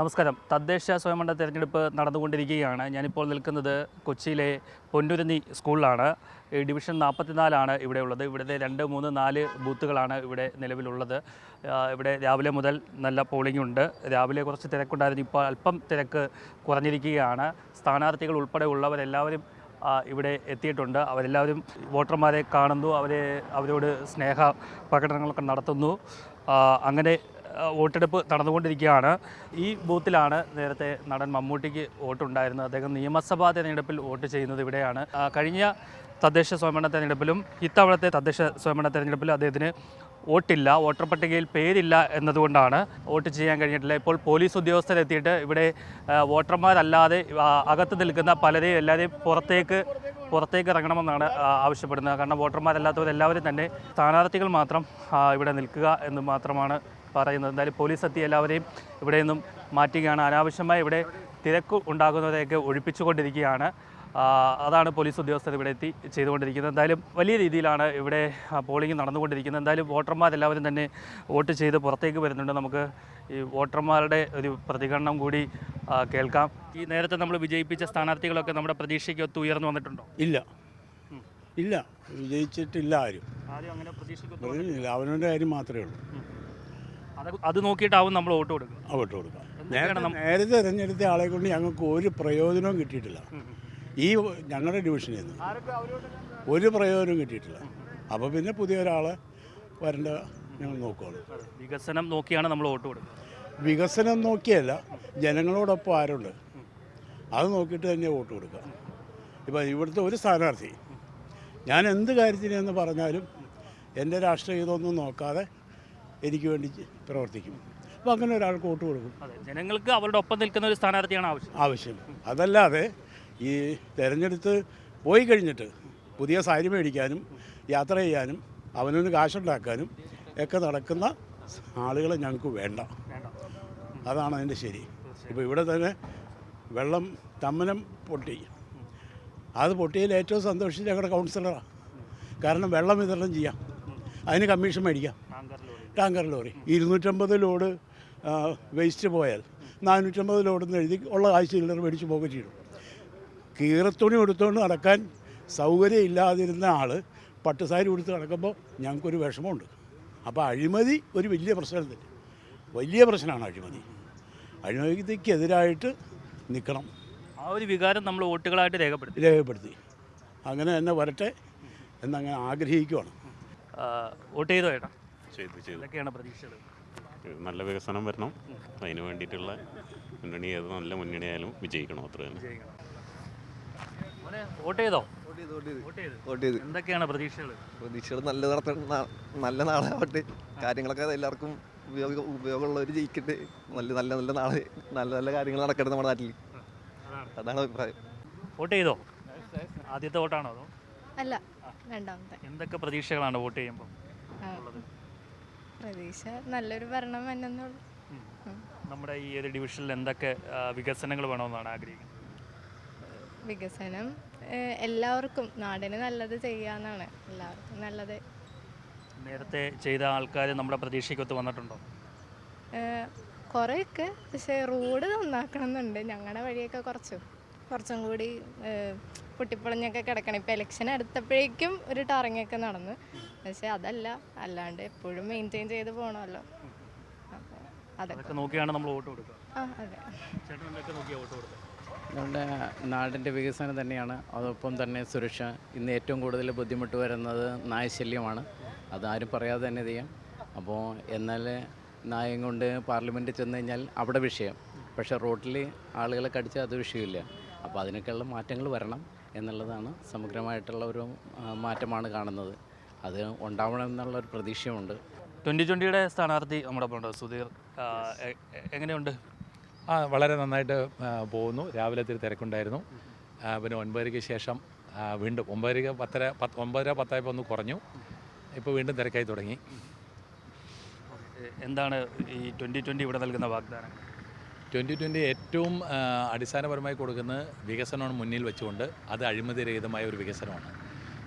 നമസ്കാരം. തദ്ദേശ സ്വയംഭരണ തെരഞ്ഞെടുപ്പ് നടന്നുകൊണ്ടിരിക്കുകയാണ്. ഞാനിപ്പോൾ നിൽക്കുന്നത് കൊച്ചിയിലെ പൊന്നുരുന്നി സ്കൂളിലാണ്. ഡിവിഷൻ നാൽപ്പത്തിനാലാണ് ഇവിടെ ഉള്ളത്. ഇവിടുത്തെ രണ്ട് മൂന്ന് നാല് ബൂത്തുകളാണ് ഇവിടെ നിലവിലുള്ളത്. ഇവിടെ രാവിലെ മുതൽ നല്ല പോളിംഗ് ഉണ്ട്. രാവിലെ കുറച്ച് തിരക്കുണ്ടായിരുന്നു. ഇപ്പോൾ അല്പം തിരക്ക് കുറഞ്ഞിരിക്കുകയാണ്. സ്ഥാനാർത്ഥികൾ ഉൾപ്പെടെ ഉള്ളവരെല്ലാവരും ഇവിടെ എത്തിയിട്ടുണ്ട്. അവരെല്ലാവരും വോട്ടർമാരെ കാണുന്നു. അവരെ അവരോട് സ്നേഹ പ്രകടനങ്ങളൊക്കെ നടത്തുന്നു. അങ്ങനെ വോട്ടെടുപ്പ് നടന്നുകൊണ്ടിരിക്കുകയാണ്. ഈ ബൂത്തിലാണ് നേരത്തെ നടൻ മമ്മൂട്ടിക്ക് വോട്ടുണ്ടായിരുന്നത്. അദ്ദേഹം നിയമസഭാ തെരഞ്ഞെടുപ്പിൽ വോട്ട് ചെയ്യുന്നത് ഇവിടെയാണ്. കഴിഞ്ഞ തദ്ദേശ സ്വയംഭരണ തെരഞ്ഞെടുപ്പിലും ഇത്തവണത്തെ തദ്ദേശ സ്വയംഭരണ തെരഞ്ഞെടുപ്പിലും അദ്ദേഹത്തിന് വോട്ടില്ല വോട്ടർ പട്ടികയിൽ പേരില്ല എന്നതുകൊണ്ടാണ് വോട്ട് ചെയ്യാൻ കഴിഞ്ഞിട്ടില്ല. ഇപ്പോൾ പോലീസ് ഉദ്യോഗസ്ഥരെത്തിയിട്ട് ഇവിടെ വോട്ടർമാരല്ലാതെ അകത്ത് നിൽക്കുന്ന പലരെയും എല്ലാവരെയും പുറത്തേക്ക് പുറത്തേക്ക് ഇറങ്ങണമെന്നാണ് ആവശ്യപ്പെടുന്നത്. കാരണം വോട്ടർമാരല്ലാത്തവരെല്ലാവരും തന്നെ സ്ഥാനാർത്ഥികൾ മാത്രം ഇവിടെ നിൽക്കുക എന്ന് മാത്രമാണ് പറയുന്നത്. എന്തായാലും പോലീസ് എത്തി എല്ലാവരെയും ഇവിടെ നിന്നും മാറ്റുകയാണ്. അനാവശ്യമായി ഇവിടെ തിരക്ക് ഉണ്ടാകുന്നവരെയൊക്കെ ഒഴിപ്പിച്ചുകൊണ്ടിരിക്കുകയാണ്. അതാണ് പോലീസ് ഉദ്യോഗസ്ഥർ ഇവിടെ എത്തി ചെയ്തുകൊണ്ടിരിക്കുന്നത്. എന്തായാലും വലിയ രീതിയിലാണ് ഇവിടെ പോളിംഗ് നടന്നുകൊണ്ടിരിക്കുന്നത്. എന്തായാലും വോട്ടർമാരെല്ലാവരും തന്നെ വോട്ട് ചെയ്ത് പുറത്തേക്ക് വരുന്നുണ്ട്. നമുക്ക് ഈ വോട്ടർമാരുടെ ഒരു പ്രതികരണം കൂടി കേൾക്കാം. ഈ നേരത്തെ നമ്മൾ വിജയിപ്പിച്ച സ്ഥാനാർത്ഥികളൊക്കെ നമ്മുടെ പ്രതീക്ഷയ്ക്ക് ഒത്ത് ഉയർന്നു വന്നിട്ടുണ്ടോ? ഇല്ല. ഇല്ല. വിജയിച്ചിട്ടില്ല ആരും. അവനവന്റെ കാര്യം മാത്രമേ ഉള്ളൂ. അത് അത് നോക്കിയിട്ടാവും നമ്മൾ വോട്ട് കൊടുക്കുക. വോട്ട് കൊടുക്കുക. നേരെ നേരത്തെ തിരഞ്ഞെടുത്ത ആളെ കൊണ്ട് ഞങ്ങൾക്ക് ഒരു പ്രയോജനവും കിട്ടിയിട്ടില്ല. ഈ ഞങ്ങളുടെ ഡിവിഷനിൽ നിന്ന് ഒരു പ്രയോജനവും കിട്ടിയിട്ടില്ല. അപ്പോൾ പിന്നെ പുതിയ ഒരാളെ വരേണ്ട ഞങ്ങൾ നോക്കുകയാണ് വികസനം നോക്കിയാണ് നമ്മൾ വോട്ട് കൊടുക്കുക. വികസനം നോക്കിയല്ല ജനങ്ങളോടൊപ്പം ആരുണ്ട്? അത് നോക്കിയിട്ട് തന്നെ വോട്ട് കൊടുക്കുക. ഇപ്പം ഇവിടുത്തെ ഒരു സ്ഥാനാർത്ഥി ഞാൻ എന്ത് കാര്യത്തിനെന്ന് പറഞ്ഞാലും എന്റെ രാഷ്ട്രീയ ഇതൊന്നും നോക്കാതെ എനിക്ക് വേണ്ടി പ്രവർത്തിക്കും. അപ്പോൾ അങ്ങനെ ഒരാൾക്ക് വോട്ട് കൊടുക്കും. അതെ ജനങ്ങൾക്ക് അവരുടെ ഒപ്പം നിൽക്കുന്ന ഒരു സ്ഥാനാർത്ഥിയാണ് ആവശ്യം. ആവശ്യം. അതല്ലാതെ ഈ തിരഞ്ഞെടുത്ത് പോയി കഴിഞ്ഞിട്ട് പുതിയ സാരി മേടിക്കാനും യാത്ര ചെയ്യാനും അവനൊന്ന് കാശുണ്ടാക്കാനും ഒക്കെ നടക്കുന്ന ആളുകളെ ഞങ്ങൾക്ക് വേണ്ട. വേണ്ട. അതാണ് അതിന്റെ ശരി. ഇപ്പോൾ ഇവിടെ തന്നെ വെള്ളം തമ്മനം പൊട്ടി. അത് പൊട്ടിയതിൽ ഏറ്റവും സന്തോഷിച്ച് ഞങ്ങളുടെ കൗൺസിലറാണ് കാരണം വെള്ളം വിതരണം ചെയ്യാം. അതിന് കമ്മീഷൻ മേടിക്കാം. Tanker lorry. ഇരുന്നൂറ്റമ്പത് ലോഡ് വേസ്റ്റ് പോയാൽ നാനൂറ്റമ്പത് ലോഡെന്ന് എഴുതി ഉള്ള കാശ് ചില്ലർ മേടിച്ച് പോകുകയും ചെയ്തു. കീറത്തുണി എടുത്തുകൊണ്ട് നടക്കാൻ സൗകര്യം ഇല്ലാതിരുന്ന ആൾ പട്ടുസാരി ഉടുത്ത് നടക്കുമ്പോൾ ഞങ്ങൾക്കൊരു വിഷമമുണ്ട്. അപ്പോൾ അഴിമതി ഒരു വലിയ പ്രശ്നം തന്നെ വലിയ പ്രശ്നമാണ് അഴിമതി. അഴിമതിക്കെതിരായിട്ട് നിൽക്കണം ആ ഒരു വികാരം നമ്മൾ വോട്ടുകളായിട്ട് രേഖപ്പെടുത്തി. രേഖപ്പെടുത്തി. അങ്ങനെ തന്നെ വരട്ടെ എന്നങ്ങനെ ആഗ്രഹിക്കുവാണ്. വോട്ട് ചെയ്തോ ഏട്ടാ? ചെയ്തു ചെയ്തു. എന്തൊക്കെയാണ് പ്രതീക്ഷകൾ? നല്ല വികസനം വരണം. അതിന് വേണ്ടിയിട്ടുള്ള മുന്നണി ഏത് നല്ല മുന്നണിയായാലും വിജയിക്കണം അത്ര തന്നെ. വിജയിക്കണം. മോനെ, വോട്ട് ചെയ്തോ? വോട്ട് ചെയ്തു വോട്ട് ചെയ്ത്. എന്തൊക്കെയാണ് പ്രതീക്ഷകൾ? പ്രതീക്ഷകൾ നല്ല നടത്ത നല്ല നാളാവട്ടെ. കാര്യങ്ങളൊക്കെ എല്ലാവർക്കും ഉപയോഗ ഉപയോഗമുള്ളവർ ജയിക്കട്ടെ. നല്ല നല്ല നല്ല നാളെ നല്ല നല്ല കാര്യങ്ങൾ നടക്കട്ടെ നമ്മുടെ നാട്ടിൽ അതാണ്. അഭിപ്രായം. വോട്ട് ചെയ്തോ? ആദ്യത്തെ വോട്ടാണോ അതോ? അല്ല രണ്ടാമത്തെ. എന്തൊക്കെ പ്രതീക്ഷകളാണ് വോട്ട് ചെയ്യുമ്പോൾ. പ്രതീക്ഷ. നല്ലൊരു ഭരണം എന്നുള്ളൂ നമ്മുടെ ഈ ഒരു ഡിവിഷനിൽ എന്തൊക്കെ വികസനങ്ങൾ വേണമെന്നാണ് ആഗ്രഹിക്കുന്നത്? വികസനം എല്ലാവർക്കും. നാടിന് നല്ലത് ചെയ്യാന്നാണ്. എല്ലാവർക്കും നല്ലത്. നേരത്തെ ചെയ്ത ആൾക്കാർ നമ്മുടെ പ്രതീക്ഷയ്ക്കൊത്ത് വന്നിട്ടുണ്ടോ? കുറേയൊക്കെ. പക്ഷേ റോഡ് നന്നാക്കണം എന്നുണ്ട് ഞങ്ങളുടെ വഴിയൊക്കെ കുറച്ചും. കുറച്ചും കൂടി പൊട്ടിപ്പൊളിഞ്ഞൊക്കെ കിടക്കണം. ഇപ്പം ഇലക്ഷൻ അടുത്തപ്പോഴേക്കും ഒരു ടാറിങ്ങൊക്കെ നടന്നു. പക്ഷേ അതല്ല അല്ലാണ്ട് എപ്പോഴും മെയിന്റെയിൻ ചെയ്ത് പോകണമല്ലോ അപ്പോൾ അതൊക്കെ. അതൊക്കെ നോക്കിയാണ് നമ്മൾ വോട്ട് കൊടുക്കുക. ആ അതെ. നമ്മുടെ നാടിന്റെ വികസനം തന്നെയാണ്. അതോടൊപ്പം തന്നെ സുരക്ഷ. ഇന്ന് ഏറ്റവും കൂടുതൽ ബുദ്ധിമുട്ട് വരുന്നത് നായശല്യമാണ് അതാരും പറയാതെ തന്നെ ചെയ്യാം. അപ്പോൾ എന്നാൽ നായം കൊണ്ട് പാർലമെന്റിൽ ചെന്ന് കഴിഞ്ഞാൽ അവിടെ വിഷയം. പക്ഷേ റോട്ടിൽ ആളുകളെ കടിച്ചാൽ അത് വിഷയമില്ല. അപ്പോൾ അതിനൊക്കെയുള്ള മാറ്റങ്ങൾ വരണം. എന്നുള്ളതാണ് സമഗ്രമായിട്ടുള്ള ഒരു മാറ്റമാണ് കാണുന്നത്. അത് ഉണ്ടാവണം എന്നുള്ള ഒരു പ്രതീക്ഷയുണ്ട് ട്വന്റി ട്വന്റിയുടെ സ്ഥാനാർത്ഥി നമ്മുടെ ഉണ്ട് സുധീർ. എങ്ങനെയുണ്ട്? ആ വളരെ നന്നായിട്ട് പോകുന്നു. രാവിലെ ഇത്തിരി തിരക്കുണ്ടായിരുന്നു. പിന്നെ ഒൻപതരയ്ക്ക് ശേഷം വീണ്ടും ഒമ്പതരയ്ക്ക് പത്തര പത്ത് ഒമ്പതര പത്തായപ്പോൾ ഒന്ന് കുറഞ്ഞു. ഇപ്പോൾ വീണ്ടും തിരക്കായി തുടങ്ങി. എന്താണ് ഈ ട്വന്റി ട്വന്റി ഇവിടെ നൽകുന്ന വാഗ്ദാനം ട്വന്റി ട്വന്റി ഏറ്റവും അടിസ്ഥാനപരമായി കൊടുക്കുന്നത് വികസനമാണ് മുന്നിൽ വെച്ചുകൊണ്ട് അത് അഴിമതി രഹിതമായ ഒരു വികസനമാണ്.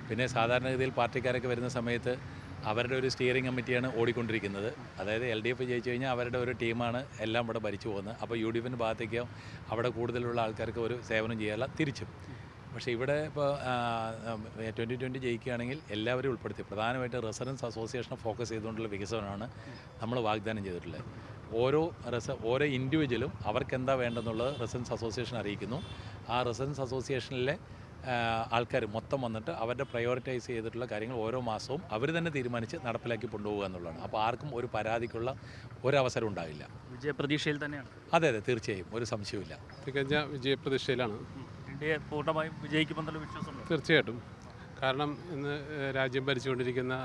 പിന്നെ സാധാരണഗതിയിൽ പാർട്ടിക്കാരൊക്കെ വരുന്ന സമയത്ത് അവരുടെ ഒരു സ്റ്റിയറിംഗ് കമ്മിറ്റിയാണ് ഓടിക്കൊണ്ടിരിക്കുന്നത്. അതായത് എൽ ഡി എഫ് ജയിച്ചു കഴിഞ്ഞാൽ അവരുടെ ഒരു ടീമാണ് എല്ലാം ഇവിടെ ഭരിച്ചു പോകുന്നത്. അപ്പോൾ യു ഡി എഫിന്റെ ഭാഗത്തേക്കോ അവിടെ കൂടുതലുള്ള ആൾക്കാർക്ക് ഒരു സേവനം ചെയ്യാല്ല തിരിച്ചും. പക്ഷേ ഇവിടെ ഇപ്പോൾ ട്വന്റി ട്വന്റി ജയിക്കുകയാണെങ്കിൽ എല്ലാവരും ഉൾപ്പെടുത്തി. പ്രധാനമായിട്ട് റെസിഡൻസ് അസോസിയേഷനെ ഫോക്കസ് ചെയ്തുകൊണ്ടുള്ള വികസനമാണ് നമ്മൾ വാഗ്ദാനം ചെയ്തിട്ടുള്ളത്. ഓരോ റെസ ഓരോ ഇൻഡിവിജ്വലും അവർക്ക് എന്താ വേണ്ടെന്നുള്ളത് റെസിഡൻസ് അസോസിയേഷൻ അറിയിക്കുന്നു. ആ റെസിഡൻസ് അസോസിയേഷനിലെ ആൾക്കാർ മൊത്തം വന്നിട്ട് അവരുടെ പ്രയോറിറ്റൈസ് ചെയ്തിട്ടുള്ള കാര്യങ്ങൾ ഓരോ മാസവും അവർ തന്നെ തീരുമാനിച്ച് നടപ്പിലാക്കി കൊണ്ടുപോകുക എന്നുള്ളതാണ്. അപ്പോൾ ആർക്കും ഒരു പരാതിക്കുള്ള ഒരവസരം ഉണ്ടാവില്ല. വിജയപ്രതീക്ഷയിൽ തന്നെയാണ്. അതെ അതെ തീർച്ചയായും. ഒരു സംശയവുമില്ല. തികഞ്ഞ വിജയപ്രതീക്ഷയിലാണ്. പൂർണമായും വിജയിക്കുമെന്നുള്ള വിശ്വാസമുണ്ട് തീർച്ചയായിട്ടും. കാരണം ഇന്ന് രാജ്യം ഭരിച്ചുകൊണ്ടിരിക്കുന്ന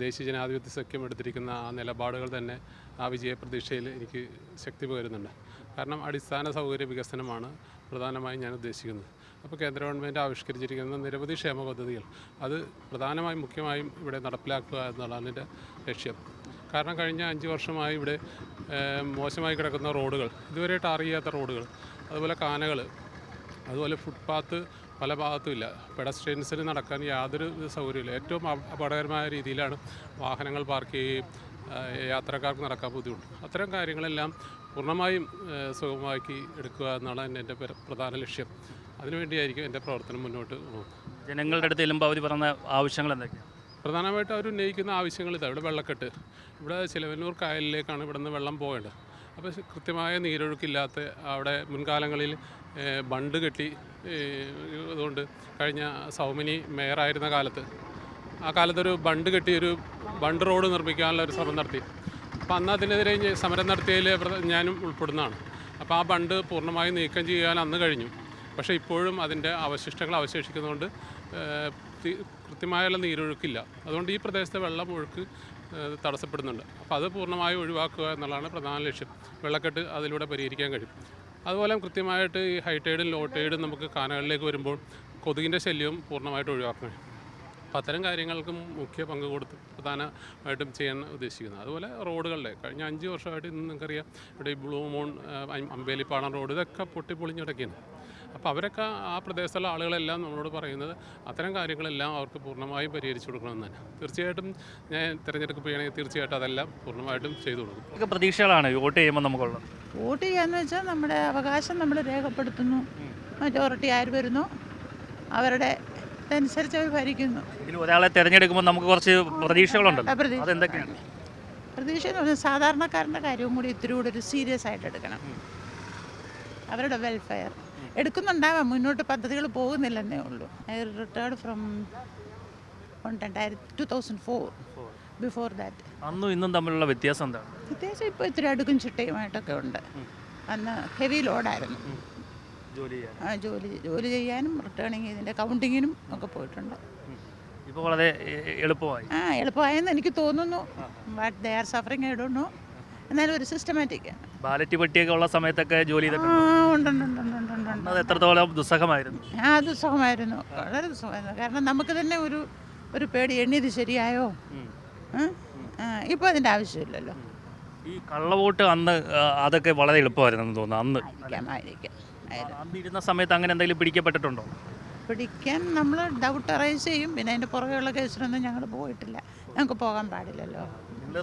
ദേശീയ ജനാധിപത്യ സഖ്യം എടുത്തിരിക്കുന്ന ആ നിലപാടുകൾ തന്നെ ആ വിജയപ്രതീക്ഷയിൽ എനിക്ക് ശക്തി പകരുന്നുണ്ട്. കാരണം അടിസ്ഥാന സൗകര്യ വികസനമാണ് പ്രധാനമായും ഞാൻ ഉദ്ദേശിക്കുന്നത്. അപ്പോൾ കേന്ദ്ര ഗവൺമെന്റ് ആവിഷ്കരിച്ചിരിക്കുന്ന നിരവധി ക്ഷേമ പദ്ധതികൾ അത് പ്രധാനമായും മുഖ്യമായും ഇവിടെ നടപ്പിലാക്കുക എന്നുള്ളതാണ് എന്റെ ലക്ഷ്യം. കാരണം കഴിഞ്ഞ അഞ്ച് വർഷമായി ഇവിടെ മോശമായി കിടക്കുന്ന റോഡുകൾ ഇതുവരെ ടാർ ചെയ്യാത്ത റോഡുകൾ അതുപോലെ കാനകൾ അതുപോലെ ഫുട്പാത്ത് പല ഭാഗത്തും ഇല്ല. പെഡസ്ട്രിയൻസിന് നടക്കാൻ യാതൊരു സൗകര്യമില്ല ഏറ്റവും അപ- അപകടകരമായ രീതിയിലാണ് വാഹനങ്ങൾ പാർക്ക് ചെയ്യുകയും യാത്രക്കാർക്ക് നടക്കാൻ ബുദ്ധിമുട്ട്. അത്തരം കാര്യങ്ങളെല്ലാം പൂർണമായും സുഗമമാക്കി എടുക്കുക എന്നുള്ളതാണ് എന്റെ പ്ര- പ്രധാന ലക്ഷ്യം. അതിനുവേണ്ടിയായിരിക്കും എന്റെ പ്രവർത്തനം മുന്നോട്ട് പോകുന്നത്. ജനങ്ങളുടെ അടുത്ത് ചെല്ലുമ്പോൾ അവർ പറഞ്ഞ ആവശ്യങ്ങൾ എന്തൊക്കെയാണ് പ്രധാനമായിട്ട് അവർ ഉന്നയിക്കുന്ന ആവശ്യങ്ങൾ ഇതാണ് ഇവിടെ വെള്ളക്കെട്ട്. ഇവിടെ ചിലവന്നൂർ കായലിലേക്കാണ് ഇവിടെ നിന്ന് വെള്ളം പോകേണ്ടത് അപ്പോൾ കൃത്യമായ നീരൊഴുക്കില്ലാത്ത അവിടെ മുൻകാലങ്ങളിൽ ബണ്ട് കെട്ടി അതുകൊണ്ട് കഴിഞ്ഞ സൗമിനി മേയറായിരുന്ന കാലത്ത് ആ കാലത്തൊരു ബണ്ട് കെട്ടിയൊരു ബണ്ട് റോഡ് നിർമ്മിക്കാനുള്ള ഒരു ശ്രമം നടത്തി. അപ്പോൾ അന്ന് അതിനെതിരെ സമരം നടത്തിയതിൽ ഞാനും ഉൾപ്പെടുന്നതാണ്. അപ്പോൾ ആ ബണ്ട് പൂർണമായും നീക്കം ചെയ്യാൻ അന്ന് കഴിഞ്ഞു. പക്ഷേ ഇപ്പോഴും അതിന്റെ അവശിഷ്ടങ്ങൾ അവശേഷിക്കുന്നതുകൊണ്ട് കൃത്യമായുള്ള നീരൊഴുക്കില്ല. അതുകൊണ്ട് ഈ പ്രദേശത്തെ വെള്ളം ഒഴുക്ക് തടസ്സപ്പെടുന്നുണ്ട്. അപ്പോൾ അത് പൂർണമായും ഒഴിവാക്കുക എന്നുള്ളതാണ് പ്രധാന ലക്ഷ്യം. വെള്ളക്കെട്ട് അതിലൂടെ പരിഹരിക്കാൻ കഴിയും. അതുപോലെ കൃത്യമായിട്ട് ഈ ഹൈടൈഡും ലോ ടൈഡും നമുക്ക് കാനകളിലേക്ക് വരുമ്പോൾ കൊതുകിന്റെ ശല്യവും പൂർണമായിട്ട് ഒഴിവാക്കണം അപ്പം അത്തരം കാര്യങ്ങൾക്കും മുഖ്യ പങ്ക് കൊടുത്ത് പ്രധാനമായിട്ടും ചെയ്യാൻ ഉദ്ദേശിക്കുന്നത്. അതുപോലെ റോഡുകളുടെ കഴിഞ്ഞ അഞ്ച് വർഷമായിട്ട് ഇന്ന് നിങ്ങൾക്കറിയാം ഇവിടെ ഈ ബ്ലൂ മൂൺ അമ്പേലിപ്പാടം റോഡ് ഇതൊക്കെ പൊട്ടിപ്പൊളിഞ്ഞ് കിടക്കുകയാണ് അപ്പോൾ അവരൊക്കെ ആ പ്രദേശത്തുള്ള ആളുകളെല്ലാം നമ്മളോട് പറയുന്നത് അത്തരം കാര്യങ്ങളെല്ലാം അവർക്ക് പൂർണമായും പരിഹരിച്ചു കൊടുക്കണമെന്നാണ് തീർച്ചയായിട്ടും ഞാൻ തിരഞ്ഞെടുക്കപ്പെടുകയാണെങ്കിൽ തീർച്ചയായിട്ടും അതെല്ലാം പൂർണമായിട്ടും ചെയ്തു കൊടുക്കും. പ്രതീക്ഷകളാണ് വോട്ട് ചെയ്യുമ്പോൾ നമുക്കുള്ളത്? വോട്ട് ചെയ്യാന്ന് വെച്ചാൽ നമ്മുടെ അവകാശം നമ്മൾ രേഖപ്പെടുത്തുന്നു. മെജോറിറ്റി ആര് വരുന്നു? അവരുടെ ഇതനുസരിച്ച് അവർ ഭരിക്കുന്നു. ഒരാളെ തിരഞ്ഞെടുക്കുമ്പോൾ നമുക്ക് കുറച്ച് പ്രതീക്ഷകളുണ്ടല്ലോ. ആ, പ്രതീക്ഷ. അതെന്തൊക്കെയാണ്? പ്രതീക്ഷ എന്ന് പറഞ്ഞാൽ സാധാരണക്കാരന്റെ കാര്യവും കൂടി ഇത്തിരി കൂടി ഒരു സീരിയസ് ആയിട്ട് എടുക്കണം. അവരുടെ വെൽഫെയർ എടുക്കുന്നുണ്ടാവാം. മുന്നോട്ട് പദ്ധതികൾ പോകുന്നില്ലെന്നേ ഉള്ളൂ. ഐ റിട്ടയർഡ് ഫ്രം രണ്ടായിരത്തി two thousand four before that അന്നും ഇന്നും തമ്മിലുള്ള വ്യത്യാസം എന്താണ്? വ്യത്യാസം ഇപ്പോൾ ഇത്തിരി അടുക്കും ചിട്ടയുമായിട്ടൊക്കെ ഉണ്ട്. അന്ന് ഹെവി ലോഡായിരുന്നു ആ ജോലി ജോലി ചെയ്യാനും റിട്ടേണിങ് ഇതിന്റെ കൗണ്ടിങ്ങിനും ഒക്കെ പോയിട്ടുണ്ട്. ഇപ്പോൾ വളരെ എളുപ്പമായി. ആ എളുപ്പമായെന്ന് എനിക്ക് തോന്നുന്നു. But they are suffering I don't know എന്നാലും ഒരു സിസ്റ്റമാറ്റിക് ബാലറ്റ് പെട്ടിയൊക്കെ ഉള്ള സമയത്തൊക്കെ ജോലി അത് എത്രത്തോളം ദുസ്സഹമായിരുന്നു? ആ ദുസ്സഹമായിരുന്നു. വളരെ ദുസ്സഹമായിരുന്നു. കാരണം നമുക്ക് തന്നെ ഒരു ഒരു പേടി. എണ്ണിയത് ശരിയായോ? ഇപ്പോൾ അതിന്റെ ആവശ്യമില്ലല്ലോ. ഈ കള്ളവോട്ട് അന്ന് അതൊക്കെ വളരെ എളുപ്പമായിരുന്നു തോന്നുന്നു അന്ന്. ആയിരിക്കാം. ഇരുന്ന സമയത്ത് അങ്ങനെ എന്തെങ്കിലും പിടിക്കപ്പെട്ടിട്ടുണ്ടോ? പിടിക്കാൻ നമ്മൾ ഡൗട്ട് അറൈസ് ചെയ്യും. പിന്നെ അതിന്റെ പുറകെയുള്ള കേസിലൊന്നും ഞങ്ങൾ പോയിട്ടില്ല. ഞങ്ങൾക്ക് പോകാൻ പാടില്ലല്ലോ.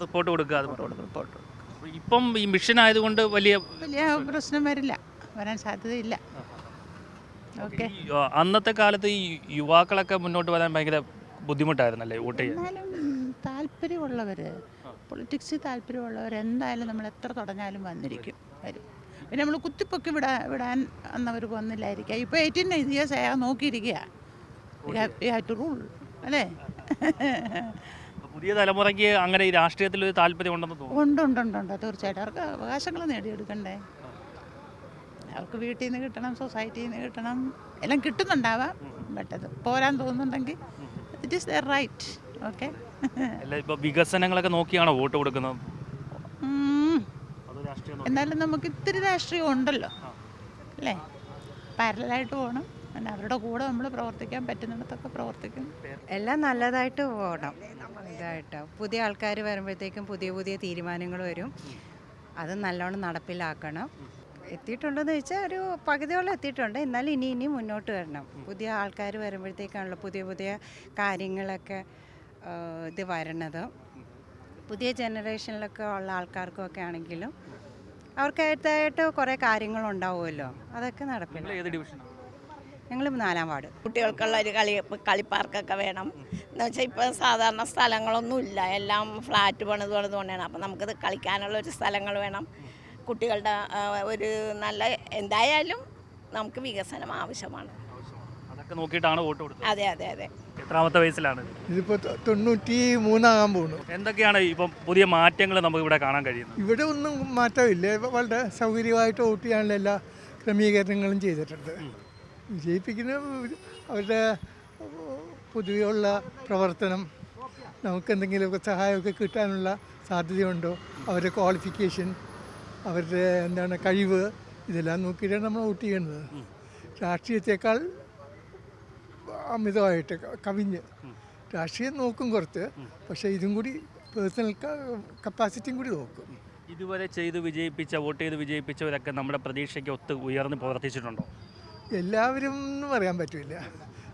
റിപ്പോർട്ട് കൊടുക്കുക റിപ്പോർട്ട് ഇപ്പം ഈ മിഷൻ ആയതുകൊണ്ട് വലിയ വലിയ പ്രശ്നം വരില്ല. വരാൻ സാധ്യതയില്ല. ഓക്കെ. അന്നത്തെ കാലത്ത് ഈ യുവാക്കളൊക്കെ മുന്നോട്ട് വരാൻ ഭയങ്കര ബുദ്ധിമുട്ടായിരുന്നല്ലേ വോട്ട് ചെയ്യാൻ? താല്പര്യമുള്ളവർ പൊളിറ്റിക്സിൽ താല്പര്യമുള്ളവർ എന്തായാലും നമ്മൾ എത്ര തുടങ്ങാലും വന്നിരിക്കും. വരും. പിന്നെ നമ്മൾ കുത്തിപ്പൊക്കി വിടാൻ വിടാൻ അന്നവർ വന്നില്ലായിരിക്കാം. ഇപ്പോൾ എയ്റ്റീൻ ഇയേഴ്സ് ആയാൽ നോക്കിയിരിക്കുക യു ഹാവ് ടു റൂൾ അല്ലേ? പുതിയ തലമുറയ്ക്ക് അങ്ങനെ ഈ രാഷ്ട്രീയത്തിൽ ഒരു താല്പര്യം ഉണ്ടെന്ന് തോന്നുന്നു. ഉണ്ട് ഉണ്ട് ഉണ്ട് ഉണ്ട്. തീർച്ചയായിട്ടും. അവർക്ക് അവകാശങ്ങൾ നേടിയെടുക്കണ്ടേ? അവർക്ക് വീട്ടിൽ നിന്ന് കിട്ടണം സൊസൈറ്റിയിൽ നിന്ന് കിട്ടണം. എല്ലാം കിട്ടുന്നുണ്ടാവാം. ബട്ട് അത് പോരാൻ തോന്നുന്നുണ്ടെങ്കിൽ it is the right okay വികസനങ്ങളൊക്കെ നോക്കിയാണോ വോട്ട് കൊടുക്കുന്നത്? എന്നാലും നമുക്ക് ഇത്തിരി രാഷ്ട്രീയം ഉണ്ടല്ലോ. അല്ലേ? പാരലായിട്ട് പോകണം. പിന്നെ അവരുടെ കൂടെ നമ്മൾ പ്രവർത്തിക്കാൻ പറ്റുന്നിടത്തൊക്കെ പ്രവർത്തിക്കും. എല്ലാം നല്ലതായിട്ട് പോകണം. ഇതായിട്ട്. പുതിയ ആൾക്കാർ വരുമ്പോഴത്തേക്കും പുതിയ പുതിയ തീരുമാനങ്ങൾ വരും. അത് നല്ലോണം നടപ്പിലാക്കണം. എത്തിയിട്ടുണ്ടെന്ന് വെച്ചാൽ ഒരു പകുതിയോളം എത്തിയിട്ടുണ്ട്. എന്നാലും ഇനി ഇനി മുന്നോട്ട് വരണം. പുതിയ ആൾക്കാർ വരുമ്പോഴത്തേക്കാണല്ലോ പുതിയ പുതിയ കാര്യങ്ങളൊക്കെ ഇത് വരണത്. പുതിയ ജനറേഷനിലൊക്കെ ഉള്ള ആൾക്കാർക്കൊക്കെ ആണെങ്കിലും അവർക്കായിട്ട് കുറേ കാര്യങ്ങളുണ്ടാവുമല്ലോ. അതൊക്കെ നടക്കും. ഏത് ഡിവിഷനാണ്? ഞങ്ങൾ നാലാം വാർഡ്. കുട്ടികൾക്കുള്ള ഒരു കളി കളിപ്പാർക്കൊക്കെ വേണം. എന്ന് വെച്ചാൽ ഇപ്പോൾ സാധാരണ സ്ഥലങ്ങളൊന്നും ഇല്ല. എല്ലാം ഫ്ലാറ്റ് പണിത് പണിത് കൊണ്ടാണ്. അപ്പം നമുക്കത് കളിക്കാനുള്ള ഒരു സ്ഥലങ്ങൾ വേണം. കുട്ടികളുടെ ഒരു നല്ല എന്തായാലും നമുക്ക് വികസനം ആവശ്യമാണ്. അതൊക്കെ നോക്കിയിട്ടാണ് വോട്ട് കൊടുത്തത്. അതെ അതെ അതെ. എത്രാമത്തെ വയസ്സിലാണ്? ഇതിപ്പോ തൊണ്ണൂറ്റി മൂന്നാകാൻ പോകുന്നു എന്തൊക്കെയാണ് ഇപ്പം പുതിയ മാറ്റങ്ങൾ നമുക്ക് ഇവിടെ കാണാൻ കഴിയുന്നത്? ഇവിടെ ഒന്നും മാറ്റമില്ല. വളരെ സൗകര്യമായിട്ട് വോട്ട് ചെയ്യാനുള്ള എല്ലാ ക്രമീകരണങ്ങളും ചെയ്തിട്ടുണ്ട്. വിജയിപ്പിക്കുന്ന അവരുടെ പൊതുവെയുള്ള പ്രവർത്തനം നമുക്ക് എന്തെങ്കിലുമൊക്കെ സഹായമൊക്കെ കിട്ടാനുള്ള സാധ്യതയുണ്ടോ? അവരുടെ ക്വാളിഫിക്കേഷൻ അവരുടെ എന്താണ് കഴിവ് ഇതെല്ലാം നോക്കിയിട്ടാണ് നമ്മൾ വോട്ട് ചെയ്യുന്നത്. രാഷ്ട്രീയത്തെക്കാൾ അമിതമായിട്ട് കവിഞ്ഞ്. രാഷ്ട്രീയം നോക്കും കുറച്ച് പക്ഷേ ഇതും കൂടി പേഴ്സണൽ കപ്പാസിറ്റിയും കൂടി നോക്കും. ഇതുവരെ ചെയ്ത് വിജയിപ്പിച്ച വോട്ട് ചെയ്ത് വിജയിപ്പിച്ചവരൊക്കെ നമ്മുടെ പ്രതീക്ഷയ്ക്ക് ഒത്ത് ഉയർന്ന് പ്രവർത്തിച്ചിട്ടുണ്ടോ? എല്ലാവരും എന്ന് പറയാൻ പറ്റില്ല.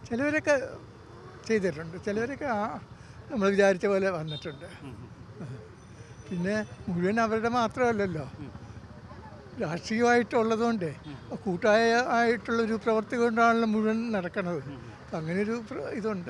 ചിലവരൊക്കെ ചെയ്തിട്ടുണ്ട്. ചിലവരൊക്കെ ആ നമ്മൾ വിചാരിച്ച പോലെ വന്നിട്ടുണ്ട്. പിന്നെ മുഴുവൻ അവരുടെ മാത്രമല്ലല്ലോ. രാഷ്ട്രീയമായിട്ടുള്ളതുകൊണ്ട് കൂട്ടായ ആയിട്ടുള്ളൊരു പ്രവർത്തി കൊണ്ടാണല്ലോ മുഴുവൻ നടക്കണത്. അപ്പം ഒരു ഇതുണ്ട്.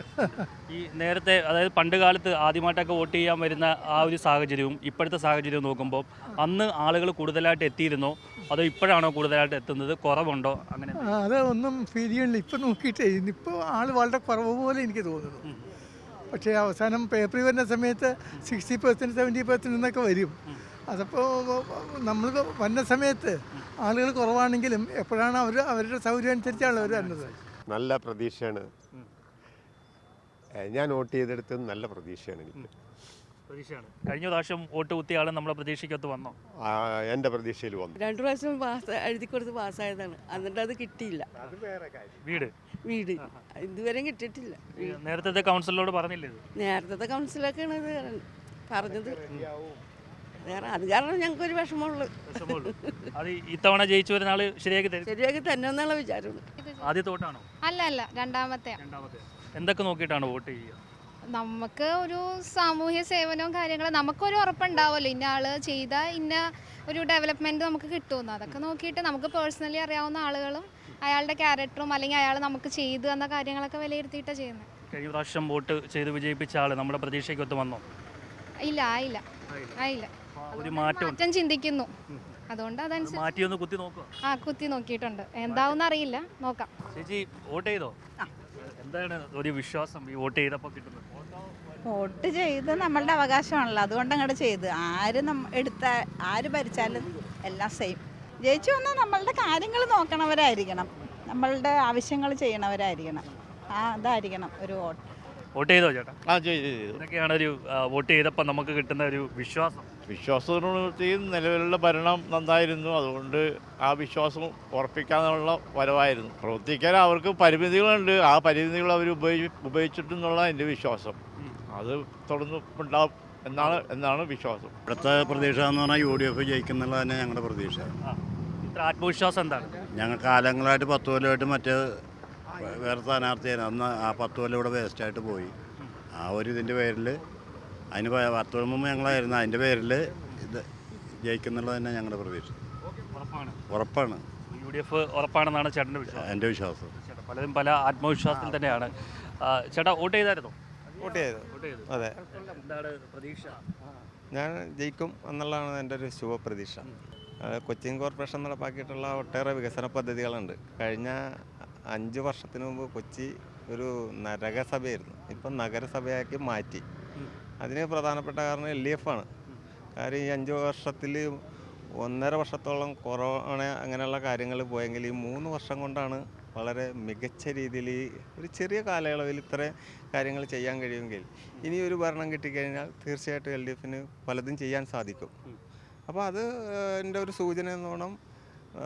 ഈ നേരത്തെ അതായത് പണ്ട് കാലത്ത് ആദ്യമായിട്ടൊക്കെ വോട്ട് ചെയ്യാൻ വരുന്ന ആ ഒരു സാഹചര്യവും ഇപ്പോഴത്തെ സാഹചര്യവും നോക്കുമ്പോൾ അന്ന് ആളുകൾ കൂടുതലായിട്ട് എത്തിയിരുന്നോ? അതോ ഇപ്പോഴാണോ കൂടുതലായിട്ട് എത്തുന്നത്? കുറവുണ്ടോ? അങ്ങനെ. അത് ഒന്നും ഫീൽ ചെയ്യണില്ല. ഇപ്പം നോക്കിയിട്ടേ ഇന്നിപ്പോൾ ആൾ വളരെ കുറവ് പോലെ എനിക്ക് തോന്നുന്നു. പക്ഷേ അവസാനം പേപ്പറിൽ വരുന്ന സമയത്ത് സിക്സ്റ്റി പെർസെന്റ് സെവന്റി പെർസെന്റ് എന്നൊക്കെ വരും. അതപ്പോൾ നമ്മൾ വന്ന സമയത്ത് ആളുകൾ കുറവാണെങ്കിലും എപ്പോഴാണ് അവർ അവരുടെ സൗകര്യം അനുസരിച്ചാണ് അവർ വരുന്നത് നല്ല പ്രതീക്ഷയാണ്. ഞാൻ വോട്ട് ചെയ്തെടുത്ത് നല്ല പ്രതീക്ഷയാണ് എനിക്ക്. പ്രതീക്ഷയാണ്. കഴിഞ്ഞ പ്രാവശ്യം വോട്ട് കുത്തിയ ആൾ നമ്മളെ പ്രതീക്ഷയ്ക്കൊത്ത് വന്നോ? എന്റെ പ്രതീക്ഷയിൽ വന്നു. രണ്ടു പ്രാവശ്യം പാസ് എഴുതി കൊടുത്ത് പാസ്സായതാണ്. എന്നിട്ട് അത് കിട്ടിയില്ല. വീട്? വീട്. ഇതുവരെ കിട്ടിയിട്ടില്ല. നേരത്തെ കൗൺസിലറോട് പറഞ്ഞില്ലേ ഇത്? നേരത്തെ കൗൺസിലൊക്കെയാണ് ഇത് പറഞ്ഞത്. വേറെ അത് കാരണം ഞങ്ങൾക്ക് ഒരു വിഷമമുള്ളു. വിഷമമുള്ളൂ. അത് ഇത്തവണ ജയിച്ചു വരുന്ന ആൾ ശരിയാക്കി തരും. ശരിയാക്കി തന്നെ എന്നുള്ള വിചാരമാണ് ആദ്യത്തെ വോട്ടാണോ അല്ല അല്ല രണ്ടാമത്തെ. രണ്ടാമത്തെ. എന്തൊക്കെ നോക്കിയിട്ടാണ് വോട്ട് ചെയ്യുക? നമുക്ക് ഒരു സാമൂഹ്യ സേവനവും കാര്യങ്ങളും നമുക്കൊരു ഉറപ്പുണ്ടാവുമല്ലോ. ഇന്ന ആൾ ചെയ്ത ഇന്ന ഒരു ഡെവലപ്മെന്റ് നമുക്ക് കിട്ടുമെന്ന്. അതൊക്കെ നോക്കിയിട്ട് നമുക്ക് പേഴ്സണലി അറിയാവുന്ന ആളുകളും അയാളുടെ ക്യാരക്ടറും അല്ലെങ്കിൽ അയാൾ നമുക്ക് ചെയ്തു എന്ന കാര്യങ്ങളൊക്കെ വിലയിരുത്തിയിട്ടാണ് ചെയ്യുന്നത്. കഴിഞ്ഞ പ്രാവശ്യം വോട്ട് ചെയ്ത് വിജയിപ്പിച്ച ആൾ നമ്മുടെ പ്രതീക്ഷയ്ക്കൊത്ത് വന്നോ? ഇല്ല ആയില്ല. ആയില്ല. ഒരു മാറ്റം മാറ്റം ചിന്തിക്കുന്നു. അതുകൊണ്ട് അതനുസരിച്ച് മാറ്റിയൊന്ന് കുത്തി നോക്കുക. ആ കുത്തി നോക്കിയിട്ടുണ്ട്. എന്താവും അറിയില്ല. നോക്കാം. ചേച്ചി വോട്ട് ചെയ്തോ? എന്താണ് ഒരു വിശ്വാസം ഈ വോട്ട് ചെയ്തപ്പോൾ കിട്ടുന്നത്? വോട്ട് ചെയ്ത് നമ്മളുടെ അവകാശമാണല്ലോ. അതുകൊണ്ട് അങ്ങോട്ട് ചെയ്ത്. ആര് എടുത്ത ആര് ഭരിച്ചാലും എല്ലാം സെയിം ജയിച്ചു വന്നാൽ നമ്മളുടെ കാര്യങ്ങൾ നോക്കണവരായിരിക്കണം. നമ്മളുടെ ആവശ്യങ്ങൾ ചെയ്യണവരായിരിക്കണം. ആ അതായിരിക്കണം ഒരു വോട്ട്. വോട്ട് ചെയ്തോ ചേട്ടാ? ആ ചെയ്തു ചെയ്തു ഇതൊക്കെയാണ് ഒരു വോട്ട് ചെയ്തപ്പോൾ നമുക്ക് കിട്ടുന്ന ഒരു വിശ്വാസം. വിശ്വാസത്തിനോടൊത്തിയും നിലവിലുള്ള ഭരണം നന്നായിരുന്നു. അതുകൊണ്ട് ആ വിശ്വാസം ഉറപ്പിക്കാനുള്ള വരവായിരുന്നു. പ്രവർത്തിക്കാൻ അവർക്ക് പരിമിതികളുണ്ട്. ആ പരിമിതികൾ അവർ ഉപയോഗി ഉപയോഗിച്ചിട്ടെന്നുള്ള എന്റെ വിശ്വാസം. അത് തുടർന്ന് ഉണ്ടാവും എന്നാണ് എന്നാണ് വിശ്വാസം. ഇവിടുത്തെ പ്രതീക്ഷ എന്ന് പറഞ്ഞാൽ യു ഡി എഫ് ജയിക്കുന്നുള്ളത് തന്നെ ഞങ്ങളുടെ പ്രതീക്ഷ. ആത്മവിശ്വാസം എന്താണ്? ഞങ്ങൾ കാലങ്ങളായിട്ട് പത്ത് കൊല്ലമായിട്ട് മറ്റേ വേറെ സ്ഥാനാർത്ഥിയാണ് അന്ന് ആ പത്ത് കൊല്ലം ഇവിടെ വേസ്റ്റായിട്ട് പോയി. ആ ഒരു ഇതിന്റെ പേരിൽ അതിന് വാർത്ത പത്ത് മുമ്പ് ഞങ്ങളായിരുന്നു. അതിന്റെ പേരിൽ ഇത് ജയിക്കുന്നുള്ളത് തന്നെ ഞങ്ങളുടെ പ്രതീക്ഷ. ഉറപ്പാണ്. യു ഡി എഫ് ഉറപ്പാണെന്നാണ് ചേട്ടന്റെ വിശ്വാസം. എന്റെ വിശ്വാസം. ചേട്ടാ പലരും പല ആത്മവിശ്വാസത്തിൽ തന്നെയാണ്. ചേട്ടാ വോട്ട് ചെയ്തായിരുന്നോ? വോട്ട് ചെയ്തു. അതെ. എന്താണ് പ്രതീക്ഷ? ഞാൻ ജയിക്കും എന്നുള്ളതാണ് എന്റെ ഒരു ശുഭപ്രതീക്ഷ കൊച്ചിൻ കോർപ്പറേഷൻ നടപ്പാക്കിയിട്ടുള്ള ഒട്ടേറെ വികസന പദ്ധതികളുണ്ട്. കഴിഞ്ഞ അഞ്ച് വർഷത്തിന് മുമ്പ് കൊച്ചി ഒരു നരകസഭയായിരുന്നു. ഇപ്പം നഗരസഭയാക്കി മാറ്റി. അതിന് പ്രധാനപ്പെട്ട കാരണം എൽ ഡി എഫ് ആണ്. കാര്യം ഈ അഞ്ച് വർഷത്തിൽ ഒന്നര വർഷത്തോളം കൊറോണ അങ്ങനെയുള്ള കാര്യങ്ങൾ പോയെങ്കിൽ ഈ മൂന്ന് വർഷം കൊണ്ടാണ് വളരെ മികച്ച രീതിയിൽ ഒരു ചെറിയ കാലയളവിൽ ഇത്ര കാര്യങ്ങൾ ചെയ്യാൻ കഴിയുമെങ്കിൽ ഇനി ഒരു ഭരണം കിട്ടിക്കഴിഞ്ഞാൽ തീർച്ചയായിട്ടും എൽ ഡി എഫിന് പലതും ചെയ്യാൻ സാധിക്കും. അപ്പോൾ അത് എന്റെ ഒരു സൂചന എന്നോണം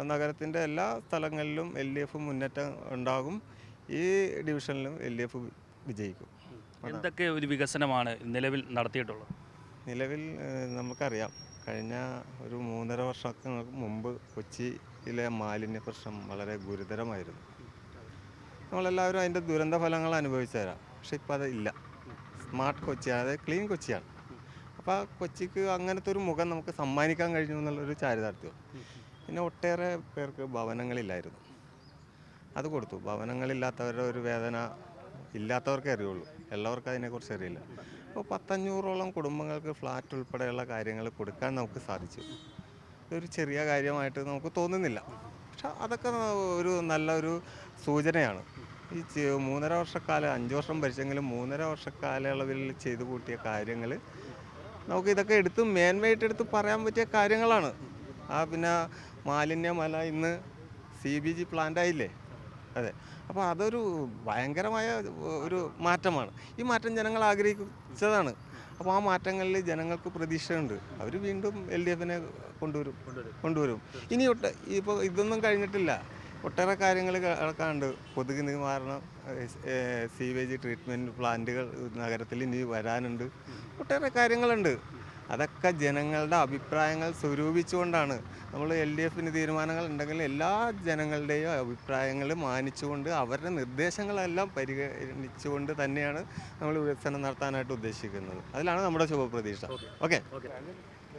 നഗരത്തിന്റെ എല്ലാ സ്ഥലങ്ങളിലും എൽ ഡി എഫ് മുന്നേറ്റം ഉണ്ടാകും. ഈ ഡിവിഷനിലും എൽ ഡി എഫ് വിജയിക്കും. എന്തൊക്കെ ഒരു വികസനമാണ് നിലവിൽ നടത്തിയിട്ടുള്ളത്? നിലവിൽ നമുക്കറിയാം. കഴിഞ്ഞ ഒരു മൂന്നര വർഷങ്ങൾക്ക് മുമ്പ് കൊച്ചിയിലെ മാലിന്യ പ്രശ്നം വളരെ ഗുരുതരമായിരുന്നു. നമ്മളെല്ലാവരും അതിന്റെ ദുരന്ത ഫലങ്ങൾ അനുഭവിച്ചു തരാം. പക്ഷെ ഇപ്പം അത് ഇല്ല. സ്മാർട്ട് കൊച്ചി അതായത് ക്ലീൻ കൊച്ചിയാണ്. അപ്പോൾ ആ കൊച്ചിക്ക് അങ്ങനത്തെ ഒരു മുഖം നമുക്ക് സമ്മാനിക്കാൻ കഴിഞ്ഞു എന്നുള്ളൊരു ചാരിതാർത്ഥ്യം. പിന്നെ ഒട്ടേറെ പേർക്ക് ഭവനങ്ങളില്ലായിരുന്നു. അത് കൊടുത്തു. ഭവനങ്ങളില്ലാത്തവരുടെ ഒരു വേദന ഇല്ലാത്തവർക്കേ അറിയുള്ളൂ. എല്ലാവർക്കും അതിനെക്കുറിച്ച് അറിയില്ല. അപ്പോൾ പത്തഞ്ഞൂറോളം കുടുംബങ്ങൾക്ക് ഫ്ലാറ്റ് ഉൾപ്പെടെയുള്ള കാര്യങ്ങൾ കൊടുക്കാൻ നമുക്ക് സാധിച്ചു. ഇതൊരു ചെറിയ കാര്യമായിട്ട് നമുക്ക് തോന്നുന്നില്ല. പക്ഷെ അതൊക്കെ ഒരു നല്ലൊരു സൂചനയാണ്. ഈ മൂന്നര വർഷക്കാലം അഞ്ച് വർഷം ഭരിച്ചെങ്കിലും മൂന്നര വർഷക്കാലയളവിൽ ചെയ്തു കൂട്ടിയ കാര്യങ്ങൾ നമുക്ക് ഇതൊക്കെ എടുത്ത് മേന്മയായിട്ട് എടുത്ത് പറയാൻ പറ്റിയ കാര്യങ്ങളാണ്. ആ പിന്നെ മാലിന്യമല ഇന്ന് സി ബി ജി പ്ലാന്റ് ആയില്ലേ? അതെ. അപ്പോൾ അതൊരു ഭയങ്കരമായ ഒരു മാറ്റമാണ്. ഈ മാറ്റം ജനങ്ങൾ ആഗ്രഹിച്ചതാണ്. അപ്പോൾ ആ മാറ്റങ്ങളിൽ ജനങ്ങൾക്ക് പ്രതീക്ഷയുണ്ട്. അവർ വീണ്ടും എൽ ഡി എഫിനെ കൊണ്ടുവരും. കൊണ്ടുവരും. ഇനി ഒട്ട് ഇപ്പോൾ ഇതൊന്നും കഴിഞ്ഞിട്ടില്ല. ഒട്ടേറെ കാര്യങ്ങൾ കിടക്കാണ്ട് കൊതുക് നിവാരണം സീവേജ് ട്രീറ്റ്മെന്റ് പ്ലാന്റുകൾ നഗരത്തിൽ ഇനി വരാനുണ്ട്. ഒട്ടേറെ കാര്യങ്ങളുണ്ട്. അതൊക്കെ ജനങ്ങളുടെ അഭിപ്രായങ്ങൾ സ്വരൂപിച്ചുകൊണ്ടാണ്. നമ്മൾ എൽ ഡി എഫിന് തീരുമാനങ്ങൾ ഉണ്ടെങ്കിൽ എല്ലാ ജനങ്ങളുടെയും അഭിപ്രായങ്ങൾ മാനിച്ചുകൊണ്ട് അവരുടെ നിർദ്ദേശങ്ങളെല്ലാം പരിഗണിച്ചുകൊണ്ട് തന്നെയാണ് നമ്മൾ വികസനം നടത്താനായിട്ട് ഉദ്ദേശിക്കുന്നത്. അതിലാണ് നമ്മുടെ ശുഭപ്രതീക്ഷ. ഓക്കെ.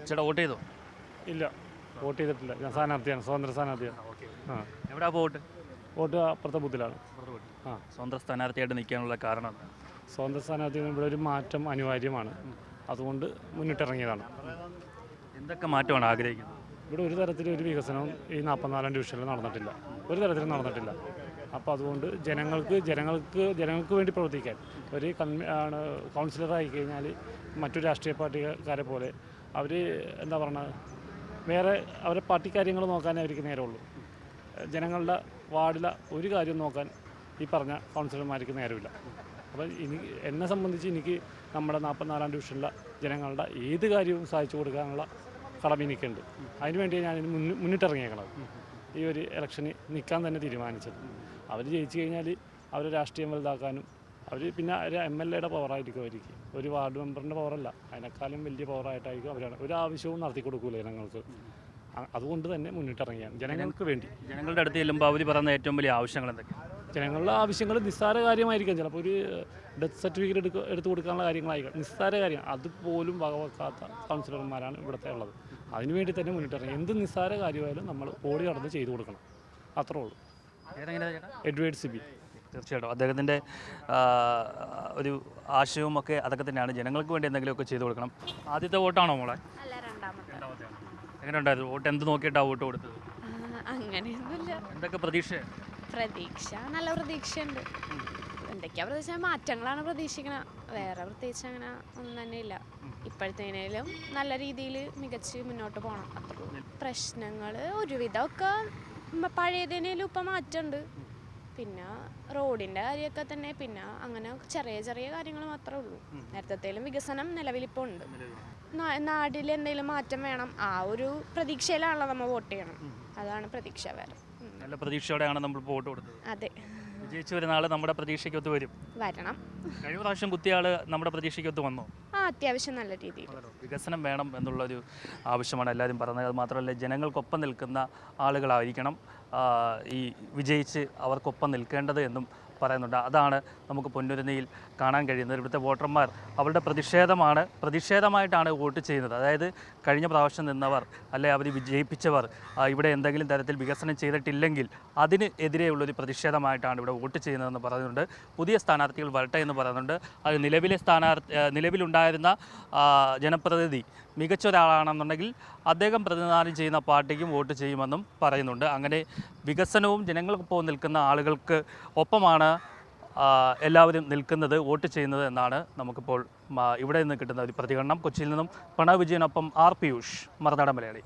ചേട്ടാ വോട്ട് ചെയ്തോ? ഇല്ല. വോട്ട് ചെയ്തിട്ടില്ല. ഞാൻ സ്ഥാനാർത്ഥിയാണ്. സ്വതന്ത്ര സ്ഥാനാർത്ഥിയാണ്. എവിടെയാ വോട്ട്? വോട്ട് അപ്പുറത്തെ ബൂത്തിലാണ്. ആ. സ്വന്തം സ്ഥാനാർത്ഥിയായിട്ട് നിൽക്കാനുള്ള കാരണം? സ്വതന്ത്ര സ്ഥാനാർത്ഥി ഇവിടെ ഒരു മാറ്റം അനിവാര്യമാണ്. അതുകൊണ്ട് മുന്നിട്ടിറങ്ങിയതാണ്. എന്തൊക്കെ മാറ്റമാണ് ആഗ്രഹിക്കുന്നത്? ഇവിടെ ഒരു തരത്തിലും ഒരു വികസനവും ഈ നാൽപ്പത്തിനാലാം ഡിവിഷനിൽ നടന്നിട്ടില്ല. ഒരു തരത്തിലും നടന്നിട്ടില്ല. അപ്പോൾ അതുകൊണ്ട് ജനങ്ങൾക്ക് ജനങ്ങൾക്ക് ജനങ്ങൾക്ക് വേണ്ടി പ്രവർത്തിക്കാൻ. ഒരു കൗൺസിലറായി കഴിഞ്ഞാൽ മറ്റു രാഷ്ട്രീയ പാർട്ടിക്കാരെ പോലെ അവർ എന്താ പറയുക വേറെ അവരെ പാർട്ടി കാര്യങ്ങൾ നോക്കാനേ അവർക്ക് നേരമുള്ളൂ ജനങ്ങളുടെ വാർഡിലെ ഒരു കാര്യം നോക്കാൻ ഈ പറഞ്ഞ കൗൺസിലർമാർക്ക് നേരമില്ല. അപ്പോൾ ഇനി എന്നെ സംബന്ധിച്ച് എനിക്ക് നമ്മുടെ നാൽപ്പത്തിനാലാം ഡിവിഷനിലെ ജനങ്ങളുടെ ഏത് കാര്യവും സാധിച്ചു കൊടുക്കാനുള്ള കടമ എനിക്കുണ്ട്. അതിനുവേണ്ടി ഞാൻ മുന്നിൽ മുന്നിട്ടിറങ്ങിയേക്കണത്. ഈ ഒരു ഇലക്ഷന് നിൽക്കാൻ തന്നെ തീരുമാനിച്ചത്. അവർ ജയിച്ചു കഴിഞ്ഞാൽ അവർ രാഷ്ട്രീയം വലുതാക്കാനും അവർ പിന്നെ ഒരു എം എൽ എയുടെ പവറായിരിക്കും അവർക്ക്. ഒരു വാർഡ് മെമ്പറിന്റെ പവറല്ല അതിനേക്കാളും വലിയ പവറായിട്ടായിരിക്കും അവരാണ്. ഒരു ആവശ്യവും നടത്തി കൊടുക്കൂല ജനങ്ങൾക്ക്. അതുകൊണ്ട് തന്നെ മുന്നിട്ടിറങ്ങിയാണ് ജനങ്ങൾക്ക് വേണ്ടി. ജനങ്ങളുടെ അടുത്ത് ചെല്ലുമ്പോൾ അവർ പറയുന്ന ഏറ്റവും വലിയ ആവശ്യങ്ങൾ എന്തൊക്കെയാണ്? ജനങ്ങളുടെ ആവശ്യങ്ങൾ നിസ്സാര കാര്യമായിരിക്കാം. ചിലപ്പോൾ ഒരു ഡെത്ത് സർട്ടിഫിക്കറ്റ് എടുക്ക എടുത്തു കൊടുക്കാനുള്ള കാര്യങ്ങളായിരിക്കാം. നിസ്സാര കാര്യം. അതുപോലും വകവെക്കാത്ത കൗൺസിലർമാരാണ് ഇവിടുത്തെ ഉള്ളത്. അതിനുവേണ്ടി തന്നെ മുന്നിട്ടിറങ്ങി എന്ത് നിസ്സാര കാര്യമായാലും നമ്മൾ ഓടി നടന്ന് ചെയ്തു കൊടുക്കണം. അത്രേ ഉള്ളൂ. എഡ്വേർഡ് സിബി. തീർച്ചയായിട്ടും. അദ്ദേഹത്തിന്റെ ഒരു ആശയവും ഒക്കെ അതൊക്കെ തന്നെയാണ്. ജനങ്ങൾക്ക് വേണ്ടി എന്തെങ്കിലുമൊക്കെ ചെയ്തു കൊടുക്കണം. ആദ്യത്തെ വോട്ടാണോ മോളെ? അല്ല രണ്ടാമത്തെ. എങ്ങനെ ഉണ്ടായിരുന്നു? വോട്ട് എന്ത് നോക്കിയിട്ടാണ് വോട്ട് കൊടുത്തത്? അങ്ങനെയൊന്നുമില്ല. എന്തൊക്കെ പ്രതീക്ഷ പ്രതീക്ഷ നല്ല പ്രതീക്ഷയുണ്ട്. എന്തൊക്കെയാ പ്രതീക്ഷ? മാറ്റങ്ങളാണ് പ്രതീക്ഷിക്കുന്നത് വേറെ പ്രത്യേകിച്ച് അങ്ങനെ ഒന്നും തന്നെ ഇല്ല. ഇപ്പോഴത്തേനേലും നല്ല രീതിയിൽ മികച്ച് മുന്നോട്ട് പോകണം പ്രശ്നങ്ങൾ ഒരുവിധമൊക്കെ പഴയതിനേലും ഇപ്പം മാറ്റമുണ്ട്. പിന്നെ റോഡിന്റെ കാര്യമൊക്കെ തന്നെ പിന്നെ അങ്ങനെ ചെറിയ ചെറിയ കാര്യങ്ങൾ മാത്രമേ ഉള്ളൂ. നേരത്തേലും വികസനം നിലവിലിപ്പോൾ ഉണ്ട്. നാട്ടിൽ എന്തെങ്കിലും മാറ്റം വേണം. ആ ഒരു പ്രതീക്ഷയിലാണല്ലോ നമ്മൾ വോട്ട് ചെയ്യണം. അതാണ് പ്രതീക്ഷ വേറെ. നല്ല പ്രതീക്ഷയോടെയാണ് നമ്മൾ വോട്ട് കൊടുത്തത്. അതെ. വിജയിച്ചു വരുന്ന ആൾ നമ്മുടെ പ്രതീക്ഷയ്ക്കൊത്ത് വരും. വരണം. കഴിഞ്ഞ പ്രാവശ്യം കുത്തിയാൾ നമ്മുടെ പ്രതീക്ഷയ്ക്കൊത്ത് വന്നോ. ആ അത്യാവശ്യം നല്ല രീതിയിൽ. വികസനം വേണം എന്നുള്ളൊരു ആവശ്യമാണ് എല്ലാവരും പറഞ്ഞത്. അത് മാത്രമല്ല ജനങ്ങൾക്കൊപ്പം നിൽക്കുന്ന ആളുകളായിരിക്കണം ആ, ഈ വിജയിച്ച് അവർക്കൊപ്പം നിൽക്കേണ്ടത് എന്നും പറയുന്നുണ്ട്. അതാണ് നമുക്ക് പൊന്നുരുന്നിയിൽ കാണാൻ കഴിയുന്നത്. ഇവിടുത്തെ വോട്ടർമാർ അവരുടെ പ്രതിഷേധമാണ് പ്രതിഷേധമായിട്ടാണ് വോട്ട് ചെയ്യുന്നത്. അതായത് കഴിഞ്ഞ പ്രാവശ്യം നിന്നവർ അല്ലെ അവർ വിജയിപ്പിച്ചവർ ഇവിടെ എന്തെങ്കിലും തരത്തിൽ വികസനം ചെയ്തിട്ടില്ലെങ്കിൽ അതിന് എതിരെയുള്ളൊരു പ്രതിഷേധമായിട്ടാണ് ഇവിടെ വോട്ട് ചെയ്യുന്നതെന്ന് പറയുന്നുണ്ട്. പുതിയ സ്ഥാനാർത്ഥികൾ വരട്ടെ എന്ന് പറയുന്നുണ്ട്. അത് നിലവിലെ സ്ഥാനാർത്ഥി നിലവിലുണ്ടായിരുന്ന ജനപ്രതിനിധി മികച്ച ഒരാളാണെന്നുണ്ടെങ്കിൽ അദ്ദേഹം പ്രതിനിധാനം ചെയ്യുന്ന പാർട്ടിക്കും വോട്ട് ചെയ്യുമെന്നും പറയുന്നുണ്ട്. അങ്ങനെ വികസനവും ജനങ്ങൾക്കൊപ്പം നിൽക്കുന്ന ആളുകൾക്ക് ഒപ്പമാണ് എല്ലാവരും നിൽക്കുന്നത് വോട്ട് ചെയ്യുന്നത് എന്നാണ് നമുക്കിപ്പോൾ ഇവിടെ നിന്ന് കിട്ടുന്ന ഒരു പ്രതികരണം. കൊച്ചിയിൽ നിന്നും പ്രണവ് വിജയനൊപ്പം ആർ പിയൂഷ് മറുനാടൻ മലയാളി.